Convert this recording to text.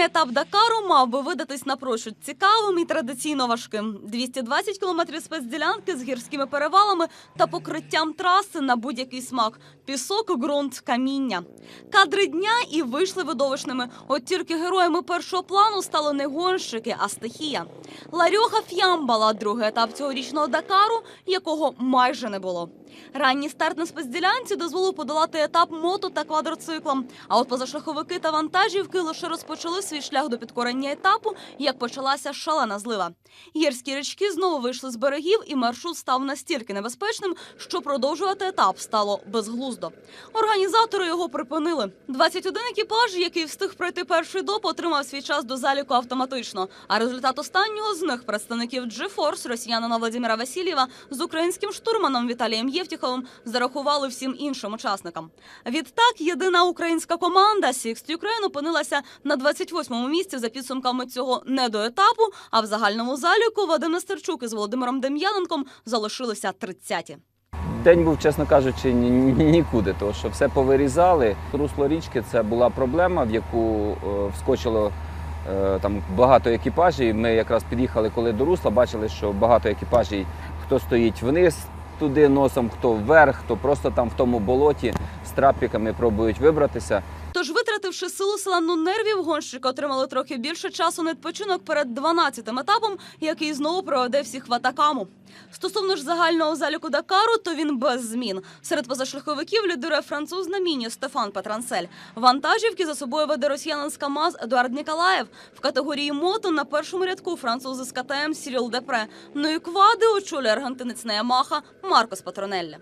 Елітний етап Дакару мав би видатись напрочуд цікавим і традиційно важким. 220 кілометрів спецділянки з гірськими перевалами та покриттям траси на будь-який смак: пісок, ґрунт, каміння. Кадри дня і вийшли видовищними. От тільки героями першого плану стали не гонщики, а стихія. Ларьоха Ф'ямбала, другий етап цьогорічного Дакару, якого майже не було. Ранній старт на спецділянці дозволив подолати етап мото та квадроциклом. А от позашляховики та вантажівки лише розпочали свій шлях до підкорення етапу, як почалася шалена злива. Гірські річки знову вийшли з берегів, і маршрут став настільки небезпечним, що продовжувати етап стало безглуздо. Організатори його припинили. 21 екіпаж, який встиг пройти перший доп, отримав свій час до заліку автоматично. А результат останнього з них представників G-Force росіянина Владимира Васильєва з українським штурманом Віталієм Євтіховим зарахували всім іншим учасникам. Відтак, єдина українська команда Sixth Ukraine опинилася на 28-му місці за підсумками цього недоетапу. А в загальному заліку Вадим Нестерчук із Володимиром Дем'яненком залишилися 30-ті. День був, чесно кажучи, ні- ні- нікуди, тому що все повирізали. Русло річки це була проблема, в яку е, вскочило е, там багато екіпажів. Ми якраз під'їхали коли до русла, бачили, що багато екіпажів, хто стоїть вниз туди носом, хто вверх, хто просто там в тому болоті з трапіками пробують вибратися. Витративши силу селену нервів, гонщики отримали трохи більше часу на відпочинок перед 12-тим етапом, який знову проведе всіх в атакаму. Стосовно ж загального заліку Дакару, то він без змін. Серед позашляховиків лідирує француз на міні Стефан Петрансель. Вантажівки за собою веде росіянин з КАМАЗ Едуард Ніколаєв. В категорії мото на першому рядку французи з КТМ Сіріл Депре. Ну і квади очолює аргентинець на Ямаха Маркос Патронелля.